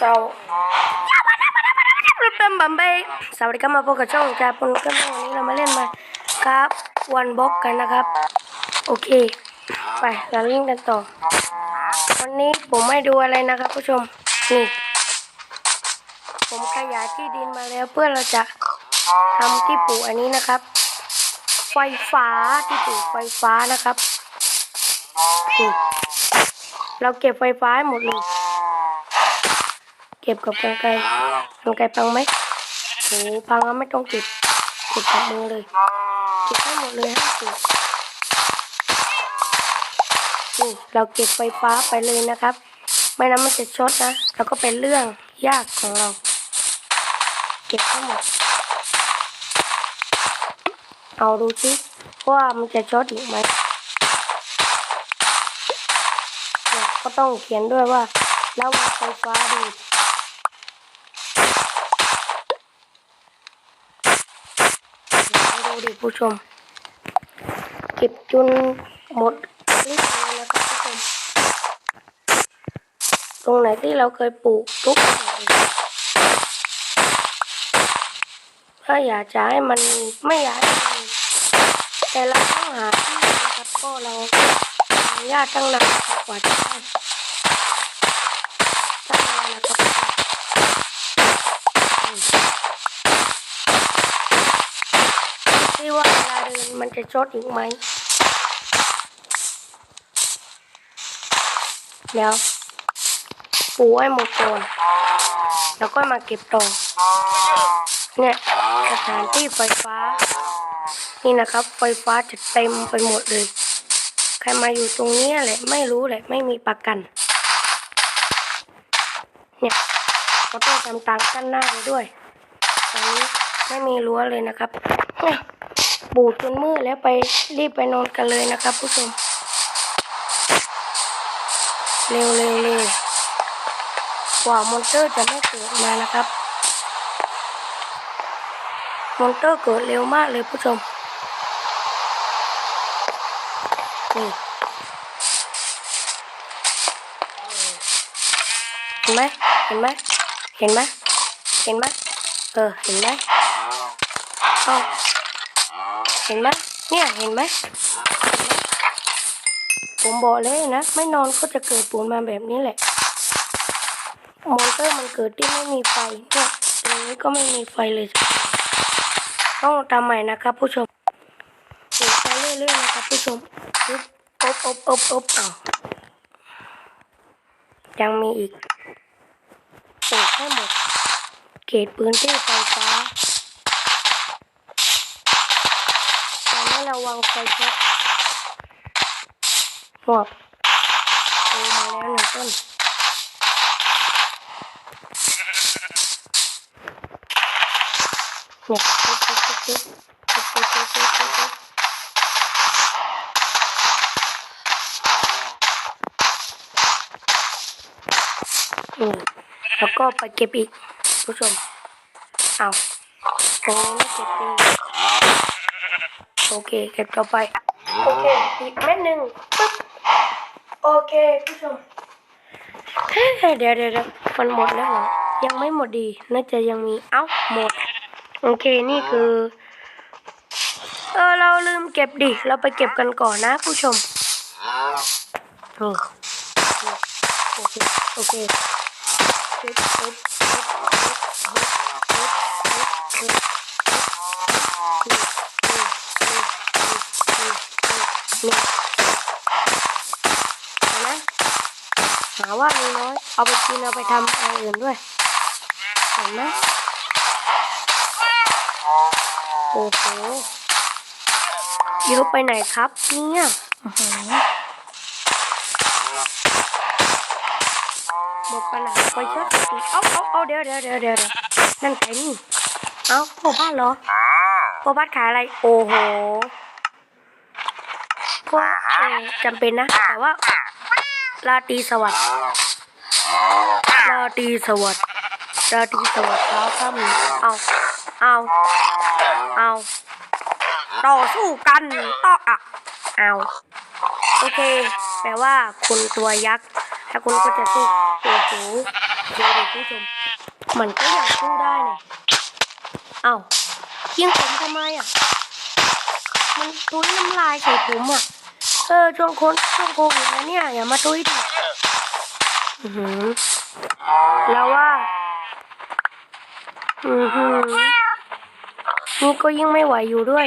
สวัสดีครับบัมเบ้สวัสดีครับมาพบกับช่องจ่าปุนกันวันนี้เรามาเล่นมาครับวันบ็อกกันนะครับ โอเค ไปเราเล่นกันต่อ วันนี้ผมไม่ดูอะไรนะครับผู้ชม นี่ ผมขยายที่ดินมาแล้วเพื่อเราจะทำที่ปลูกอันนี้นะครับ ไฟฟ้าที่ปลูกไฟฟ้านะครับนี่เราเก็บไฟฟ้าให้หมดเลย เก็บกับกันไกกันไกรพังไหมโอ้พังแล้วไม่ต้องเก็บเก็บกับมือเลยเก็บให้หมดเลยห้าสิบนี่เราเก็บไฟฟ้าไปเลยนะครับ ไม่นั้นมันจะช็อตนะแล้วก็เป็นเรื่องยากของเรา เก็บให้หมดเอาดูสิว่ามันจะช็อตอีกไหมก็ต้องเขียนด้วยว่าระวังไฟฟ้าดูด ดูดิผู้ชม เก็บจนหมดลิตรเลยนะครับผู้ชม ตรงไหนที่เราเคยปลูกทุกอย่างเลยถ้าอยากจะให้มันไม่อยากให้มันแต่เราต้องหาที่นะครับก็เราหายากตั้งนานกว่าจะได้ตั้งนานนะครับอืม ที่ว่าเวลาเดินมันจะชดอีกไหมเดี๋ยวปูให้หมดก่อนแล้วก็มาเก็บต่อเนี่ยสถานที่ไฟฟ้า นี่นะครับ ไฟฟ้าจะเต็มไปหมดเลย ใครมาอยู่ตรงนี้แหละ ไม่รู้แหละ ไม่มีประกัน เนี่ยเราต้องทำตางกั้นหน้าไปด้วยตอนนี้ไม่มีรั้วเลยนะครับเนี่ย บูดจนมืดแล้วไปรีบไปนอนกันเลยนะครับผู้ชม เร็วเร็วเร็วกว่ามอนเตอร์จะไม่เกิดมานะครับมอนเตอร์เกิดเร็วมากเลยผู้ชมนี่เห็นไหมเห็นไหมเห็นไหมเห็นไหมเออเห็นไหมเอา เห็นไหมเนี่ยเห็นไหมผมบอกเลยนะ ไม่นอนก็จะเกิดปูนมาแบบนี้แหละมอนเตอร์มันเกิดที่ไม่มีไฟเนี่ยตรงนี้ก็ไม่มีไฟเลย ต้องทำใหม่นะครับผู้ชมปลูกไปเรื่อยๆนะครับผู้ชมอบอบอบอบอบอ้าวยังมีอีกปลูกให้หมดเขตพื้นที่ไฟฟ้า แต่ไม่ระวังไฟช็อตหวบดูมาแล้วหนึ่งต้นเนี่ยปึ๊บปึ๊บปึ๊บปึ๊บปึ๊บปึ๊บปึ๊บปึ๊บปึ๊บปึ๊บแล้วก็ไปเก็บอีกผู้ชมเอาตรงนี้เก็บดี โอเค เก็บต่อไป โอเค อีกแม่หนึ่งปึ๊บ โอเคผู้ชมเดี๋ยวเดี๋ยวมันหมดแล้วเหรอ ยังไม่หมดดี น่าจะยังมี เอ้า หมด โอเค นี่คือ เออ เราลืมเก็บดิ เราไปเก็บกันก่อนนะผู้ชมโออโอเค โอเคเก็บเก็บเก็บเก็บเก็บ นี่นี่นี่เห็นไหมหาว่ามีน้อย เอาไปกินเอาไปทำอะไรอื่นด้วย เห็นไหมโอ้โหยอไปไหนครับเนี่ยอื้อหือหมดปัญหาไปช็อตเอาเอาเอาเดี๋ยวเดี๋ยวเดี๋ยวเดี๋ยวนั่นใครนี่ เอาพ่อบ้านเหรอพ่อบ้านขายอะไร โอ้โห กเออจำเป็นนะ แต่ว่าราตรีสวัสดิ์ราตรีสวัสดิ์ราตรีสวัสดิ์เช้าค่ำเอาเอาเอาต่อสู้กันต่ออะเอาโอเคแปลว่าคุณตัวยักษ์ถ้าคุณก็จะสู้โอ้โหดูดิผู้ชมมันก็ยังสู้ได้เนี่ยเอ้ายิงผมทำไมอะ มันตุ้ยน้ำลายใส่ผมอะ เออช่วงโคนช่วงโควิดนะเนี่ยอย่ามาตุ้ยดิอือหือแล้วว่า อือหือนี่ก็ยิ่งไม่ไหวอยู่ด้วย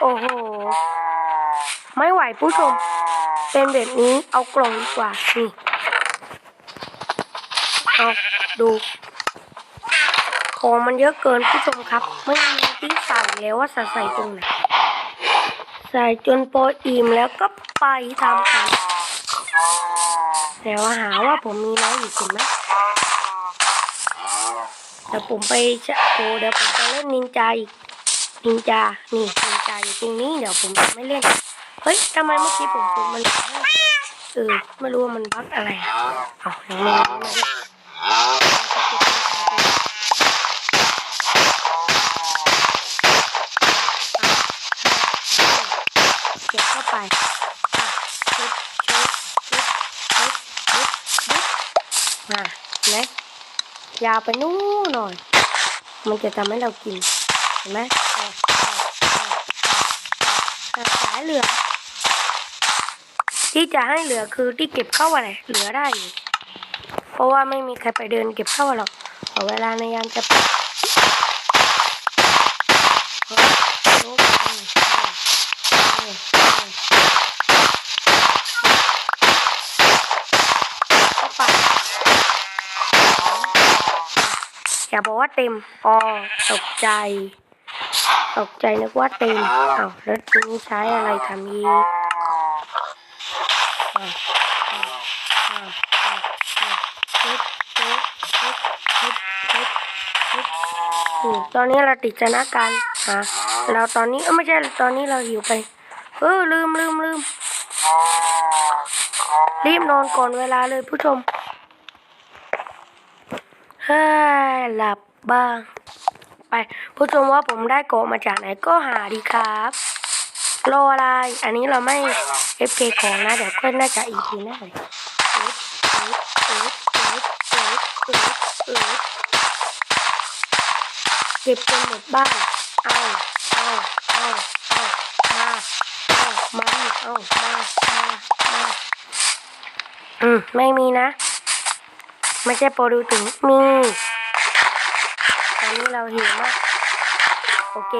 โอ้โห ไม่ไหวผู้ชม เป็นแบบนี้เอากล่องดีกว่า นี่ เอาดู ของมันเยอะเกินผู้ชมครับ ไม่มีที่ใส่แล้วว่าจะใส่ตรงไหนใส่จนโปรอิ่มแล้วก็ไปทำกันแต่ว่าหาว่าผมมีน้อยอยู่เห็นไหมเดี๋ยวผมไปจะโอเดี๋ยวผมจะเล่นนินจาอีกนินจา นี่นินจาอยู่ตรงนี้เดี๋ยวผมจะไม่เล่น เฮ้ยทำไมเมื่อกี้ผมกดมันเออไม่รู้ว่ามันบั๊กอะไรเอาอย่างนี้มาดิเก็บเข้าไปอะชุบชุบชุบชุบชุบชุบมาเห็นไหม ยาวไปนู่นหน่อย มันจะทำให้เรากิน เห็นไหมเอาเอาเอาเอาสายเหลือ ที่จะให้เหลือคือที่เก็บเข้าอะไรเหลือได้ เพราะว่าไม่มีใครไปเดินเก็บเข้าหรอกพอเวลาในยามจะไปเออเออเออเออเข้าไป อย่าบอกว่าเต็มอ๋อตกใจ ตกใจนึกว่าเต็มอ้าวแล้วทีนี้ใช้อะไรทำอีกอะอะอะอะอะฮึบฮึบฮึบฮึบฮึบฮึบอืมตอนนี้เราติดชนะกันฮะเราตอนนี้เอ้ยไม่ใช่ตอนนี้เราหิวไป เออลืมลืมลืมรีบนอนก่อนเวลาเลยผู้ชมเฮ้ย หลับบ้าง ไปผู้ชมว่าผมได้โกมาจากไหนก็หาดีครับรออะไร อันนี้เราไม่ FK ของนะเดี๋ยวก็น่าจะอีกทีหน้เลยเก็บจนหมดบ้านเอาเอาเอาเอามาเอามาเอามามามาอืมไม่มีนะ ไม่ใช่โปรดูถึงมีตอนนี้เราหิวมาก โอเค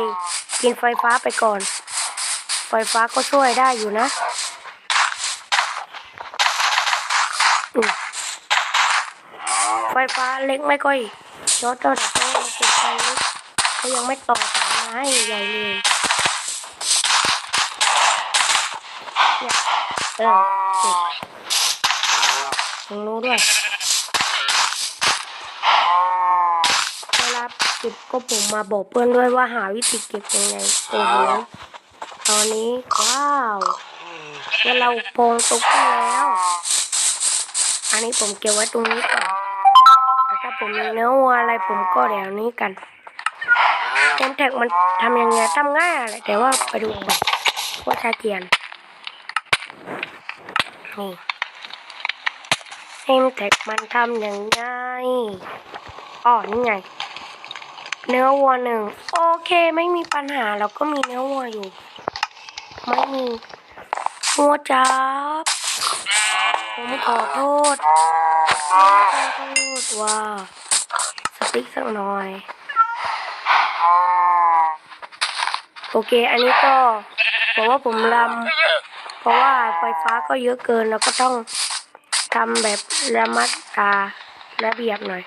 กินไฟฟ้าไปก่อน ไฟฟ้าก็ช่วยได้อยู่นะไฟฟ้าเล็กไม่ค่อยรถเจ้าดับเพลิงติดไฟเล็กเขายังไม่ต่อสายมาให้ใหญ่เลยเนี่ยเออนี่ตรงนู้ด้วย เวลา เก็บก็ผมมาบอกเพื่อนด้วยว่าหาวิธีเก็บยังไงโอ้โหตอนนี้ว้าวเดี๋ยวเราโพงตุ๊กแล้ว อันนี้ผมเก็บไว้ตรงนี้ก่อนแต่ถ้าผมมีเนื้อวัวอะไรผมก็เดี๋ยวนี้กันเกมแท็กมันทำยังไงทำง่ายอะไรแต่ว่าไปดูแบบว่าชาเกียนนี่เกมแท็กมันทำยังไงอ๋อนี่ไง เนื้อวัวหนึ่งโอเคไม่มีปัญหาเราก็มีเนื้อวัวอยู่ ไม่มีหัวจับผมขอโทษขอโทษว่าสติ๊กสักหน่อย โอเค อันนี้ก็บอกว่าผมลำเพราะว่าไฟฟ้าก็เยอะเกินแล้วก็ต้องทำแบบระมัดตาระเบียบหน่อย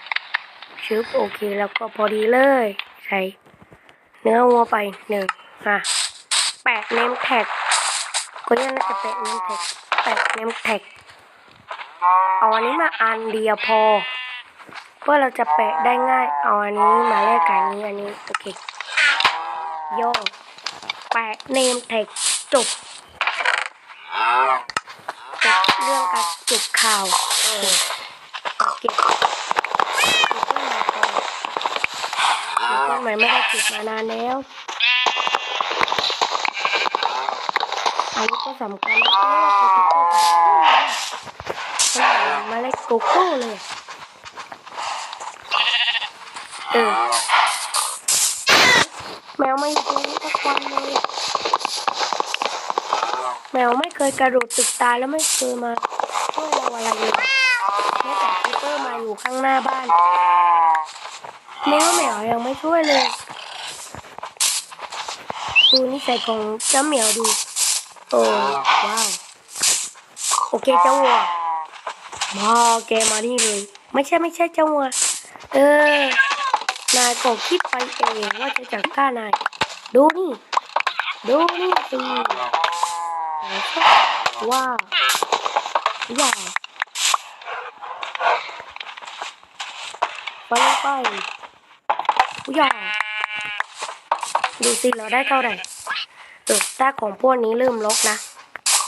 ชึบโอเคแล้วก็พอดีเลย ใส่เนื้อวัวไปหนึ่งอะแปะเนมแท็กก็ยังน่าจะแปะเนมแท็กแปะเนมแท็กเอาอันนี้มาอันเดียวพอเพื่อเราจะแปะได้ง่าย เอาอันนี้มาแลกกับนี้อันนี้โอเคโย่แปะเนมแท็กจบจบเรื่องการจบข่าวเออ โอเคต้นไม้ไม่ได้ติดมานานแล้ว อันนี้ก็สำคัญนะเพราะว่าโปรตุเกมาเล็ดโกโก้เลย เออ แมวไม่อยู่ตรงนี้สักวันเลย แมวไม่เคยกระโดดตึกตายแล้วไม่เคยมาช่วยเราอะไรเลยแม้แต่พีเตอร์มาอยู่ข้างหน้าบ้าน แมวแมวยังไม่ช่วยเลย ดูนิสัยของเจ้าเหมียวดู โอ้ว้าวโอเคเจ้าวัวมาแกมานี่เลย ไม่ใช่ไม่ใช่เจ้าวัวเออนายก็คิดไปเองว่าจะจัดกานายดูนี่ ดูนี่สิว้าวว้าวไปไป ว้าวดูสิเราได้เท่าไหร่เออถ้าของพวกนี้เริ่มลกนะ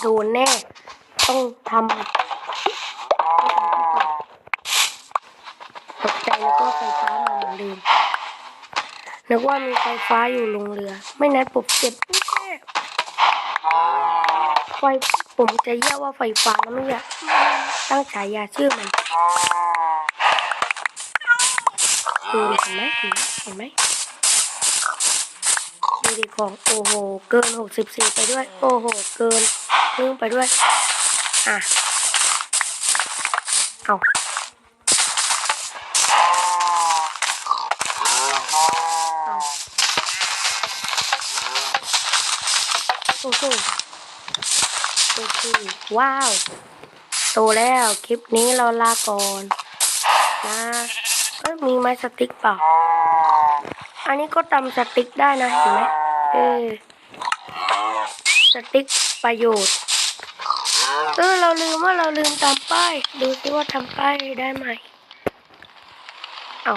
โดนแน่ ต้องทำตกใจแล้วก็ไฟฟ้ามาเหมือนเดิมนึกว่ามีไฟฟ้าอยู่ลงเรือ ไม่นั้นผมเจ็บไฟผมจะเรียกว่าไฟฟ้าแล้วไม่อยากตั้งฉายาชื่อมัน ดูเห็นไหมเห็นไหมดูดิของโอ้โหเกินหกสิบสี่ไปด้วย โอ้โหเกินครึ่งไปด้วยอะเอาเอาโอ้โหโอเคว้าว โตแล้ว คลิปนี้เราลาก่อนนะ เอ้ยมีไม้สติ๊กเปล่า อันนี้ก็ตำสติ๊กได้นะเห็นไหมเออสติ๊กประโยชน์ เออเราลืมว่าเราลืมตามป้าย ดูสิว่าทำป้ายได้ไหม เอา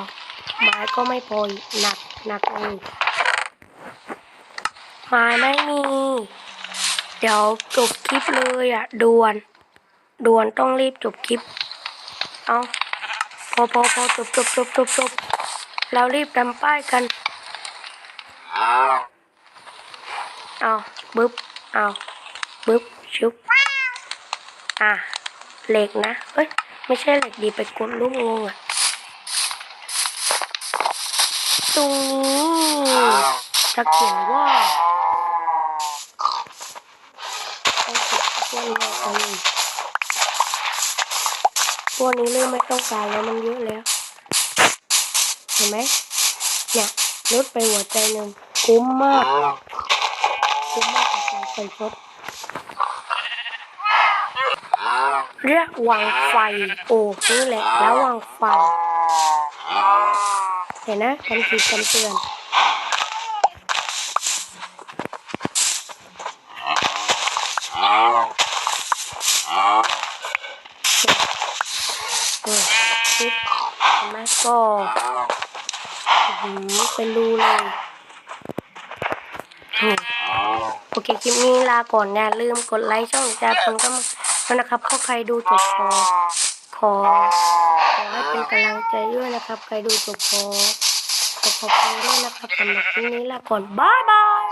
ไม้ก็ไม่พอหนักหนักเลยไม้ไม่มี เดี๋ยวจบคลิปเลยอะด่วนด่วนต้องรีบจบคลิป เอา อพอพอจบจบจบจบจบเรารีบทำป้ายกันเอาบึ๊บเอาบึ๊บชุบอะเหล็กนะเอ้ยไม่ใช่เหล็กดีไปกดลูกงงอะตรงนี้จะเขียนว่าต้องเก็บพวนี้ พวกนี้เริ่มไม่ต้องการแล้วมันเยอะแล้ว เห็นไหมเนี่ยลดไปหัวใจหนึ่งคุ้มมากคุ้มมากกับการใส่ชดระวังไฟ โอ้นี่แหละระวังไฟ เห็นนะคำขีดคำเตือนเออปุ๊บเห็นไหม ก็อื้อหือเป็นรูเลยโอเคคลิปนี้ลาก่อนอย่าลืมกดไลค์ช่องจาพงก็มานะครับก็ใครดูจบพอขอขอให้เป็นกำลังใจด้วยนะครับ ใครดูจบพอขอขอบคุณด้วยนะครับสำหรับคลิปนี้ลาก่อนบายบาย